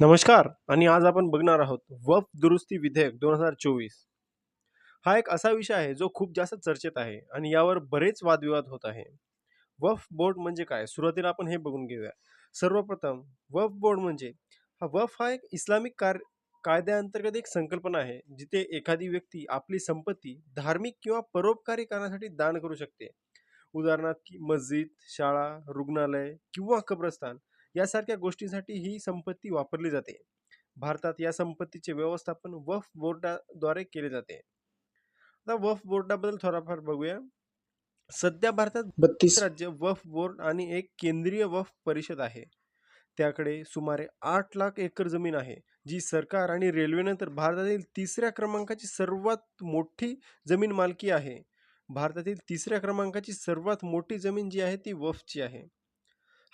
नमस्कार आणि आज आपण बघणार आहोत वफ दुरुस्ती विधेयक दोन हजार चोवीस. हा एक असा विषय आहे जो खूप जास्त चर्चेत आहे आणि यावर बरेच वादविवाद होत आहे. वफ बोर्ड म्हणजे काय? सुरुवातीला आपण हे बघून घेऊया. सर्वप्रथम वफ बोर्ड म्हणजे हा वफ हा एक इस्लामिक कार कायद्याअंतर्गत एक संकल्पना आहे जिथे एखादी व्यक्ती आपली संपत्ती धार्मिक किंवा परोपकारी कारणासाठी दान करू शकते. उदाहरणार्थ की मस्जिद शाळा रुग्णालय किंवा कब्रस्तान यासारख्या गोष्टींसाठी ही संपत्ती वापरली जाते. भारतात या संपत्तीचे व्यवस्थापन वफ बोर्डाद्वारे केले जाते. आता वफ बोर्डाबद्दल थोडाफार बघूया. सध्या भारतात बत्तीस. राज्य वफ बोर्ड आणि एक केंद्रीय वफ परिषद आहे. त्याकडे सुमारे आठ लाख एकर जमीन आहे जी सरकार आणि रेल्वेनंतर भारतातील तिसऱ्या क्रमांकाची सर्वात मोठी जमीन मालकी आहे. भारतातील तिसऱ्या क्रमांकाची सर्वात मोठी जमीन जी आहे ती वफची आहे.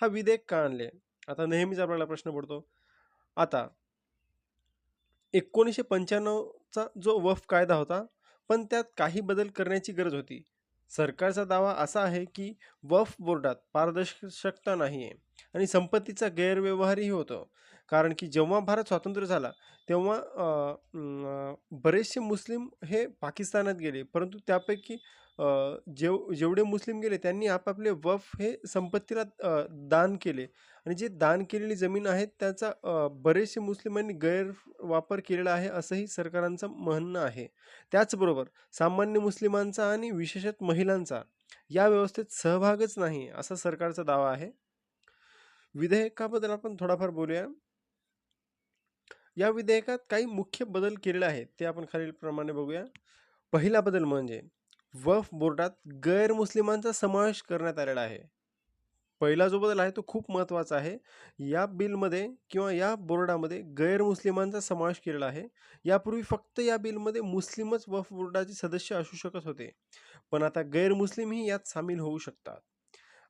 हा विधेयक का आणले आता नेहमीच आपल्याला प्रश्न पडतो. आता एकोणीसशे पंच्याण्णवचा जो वफ कायदा होता पण त्यात काही बदल करण्याची गरज होती. सरकारचा दावा असा आहे की वफ बोर्डात पारदर्शकता नाही आहे आणि संपत्तीचा गैरव्यवहारही होतो. कारण की जेव्हा भारत स्वातंत्र्य झाला तेव्हा बरेचसे मुस्लिम हे पाकिस्तानात गेले. परंतु त्यापैकी जेव जेवढे मुस्लिम गेले त्यांनी आपापले वफ हे संपत्तीला दान केले. आणि जे दान केलेली जमीन आहे त्याचा बरेचसे मुस्लिमांनी गैरवापर केलेला आहे असंही सरकारांचं म्हणणं आहे. त्याचबरोबर सामान्य मुस्लिमांचा आणि विशेषत महिलांचा या व्यवस्थेत सहभागच नाही असा सरकारचा दावा आहे. विधेयकाबद्दल आपण थोडाफार बोलूया. या विधेयकात काही मुख्य बदल केलेले आहेत ते आपण खालीलप्रमाणे बघूया. पहिला बदल म्हणजे वफ बोर्डात गैरमुस्लिमांचा समावेश करण्यात आलेला आहे. पहिला जो बदल आहे तो खूप महत्त्वाचा आहे. या बिलमध्ये किंवा या बोर्डामध्ये गैरमुस्लिमांचा समावेश केलेला आहे. यापूर्वी फक्त या बिलमध्ये मुस्लिमच वफ बोर्डाचे सदस्य असू शकत होते. पण आता गैरमुस्लिमही यात सामील होऊ शकतात.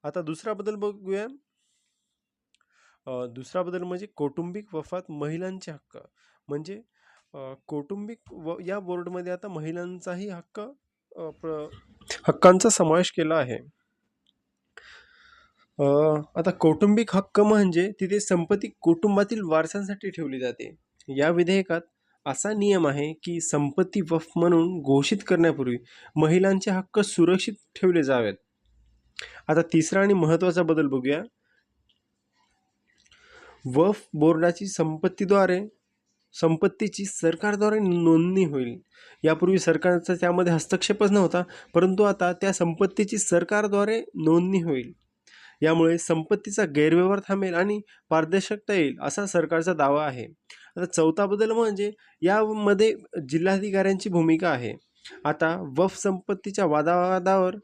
आता दुसरा बदल बघूया. दुसरा बदल म्हणजे कौटुंबिक वफात महिलांचे हक्क. म्हणजे कौटुंबिक व या बोर्डमध्ये आता महिलांचाही हक्क प्र हक्कांचा समावेश केला आहे. आता कौटुंबिक हक्क म्हणजे तिथे संपत्ती कुटुंबातील वारसांसाठी ठेवली जाते. या विधेयकात असा नियम आहे की संपत्ती वफ म्हणून घोषित करण्यापूर्वी महिलांचे हक्क सुरक्षित ठेवले जावेत. आता तिसरा आणि महत्त्वाचा बदल बघूया. वफ बोर्डाची संपत्तीद्वारे संपत्तीची सरकारद्वारे नोंदणी होईल. यापूर्वी सरकारचा त्यामध्ये हस्तक्षेपच नव्हता परंतु आता त्या संपत्तीची सरकारद्वारे नोंदणी होईल. यामुळे संपत्तीचा गैरव्यवहार थांबेल आणि पारदर्शकता येईल असा सरकारचा दावा आहे. आता चौथा बदल म्हणजे यामध्ये जिल्हाधिकाऱ्यांची भूमिका आहे. आता वफ संपत्तीच्या वादावादावर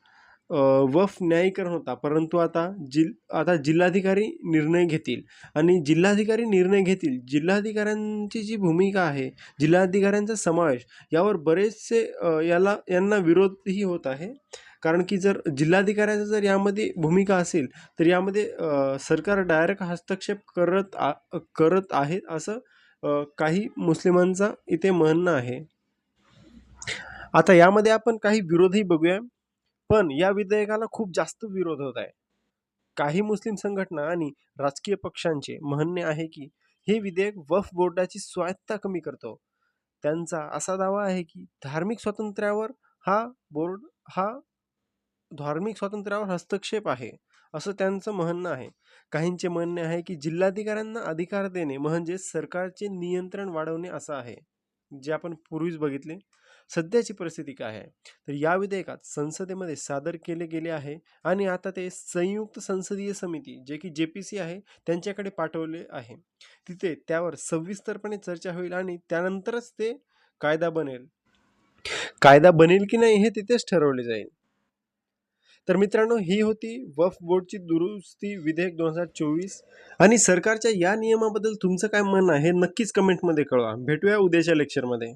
वफ न्यायीकरण होता. परंतु आता जिल आता जिल्हाधिकारी निर्णय घेतील आणि जिल्हाधिकारी निर्णय घेतील जिल्हाधिकाऱ्यांची जी भूमिका आहे जिल्हाधिकाऱ्यांचा समावेश यावर बरेचसे याला यांना विरोधही होत आहे. कारण की जर जिल्हाधिकाऱ्याचा जर यामध्ये भूमिका असेल तर यामध्ये सरकार डायरेक्ट हस्तक्षेप करत आ करत आहे असं काही मुस्लिमांचा इथे म्हणणं आहे. आता यामध्ये आपण काही विरोधही बघूया. पण या विधेयकाला खूप जास्त विरोध होत आहे. काही मुस्लिम संघटना आणि राजकीय पक्षांचे म्हणणे आहे की हे विधेयक वफ बोर्डाची स्वायत्ता कमी करतो. त्यांचा असा दावा आहे की धार्मिक स्वातंत्र्यावर हा बोर्ड हा धार्मिक स्वातंत्र्यावर हस्तक्षेप आहे असं त्यांचं म्हणणं आहे. काहींचे म्हणणे आहे की जिल्हाधिकाऱ्यांना अधिकार देणे म्हणजे सरकारचे नियंत्रण वाढवणे असं आहे. जे आपण पूर्वीच बघितले सध्याची परिस्थिती काय आहे? तर या विधेयकात संसदेमध्ये सादर केले गेले आहे आणि आता ते संयुक्त संसदीय समिती जे की जे पी सी आहे त्यांच्याकडे पाठवले आहे. तिथे त्यावर सविस्तरपणे चर्चा होईल आणि त्यानंतरच ते कायदा बनेल. कायदा बनेल की नाही हे तिथेच ठरवले जाईल. तर मित्रांनो ही होती वफ बोर्डची दुरुस्ती विधेयक दोन हजार चोवीस आणि सरकारच्या या नियमाबद्दल तुमचं काय म्हणणं आहे हे नक्कीच कमेंटमध्ये कळवा. भेटूया उद्याच्या लेक्चरमध्ये.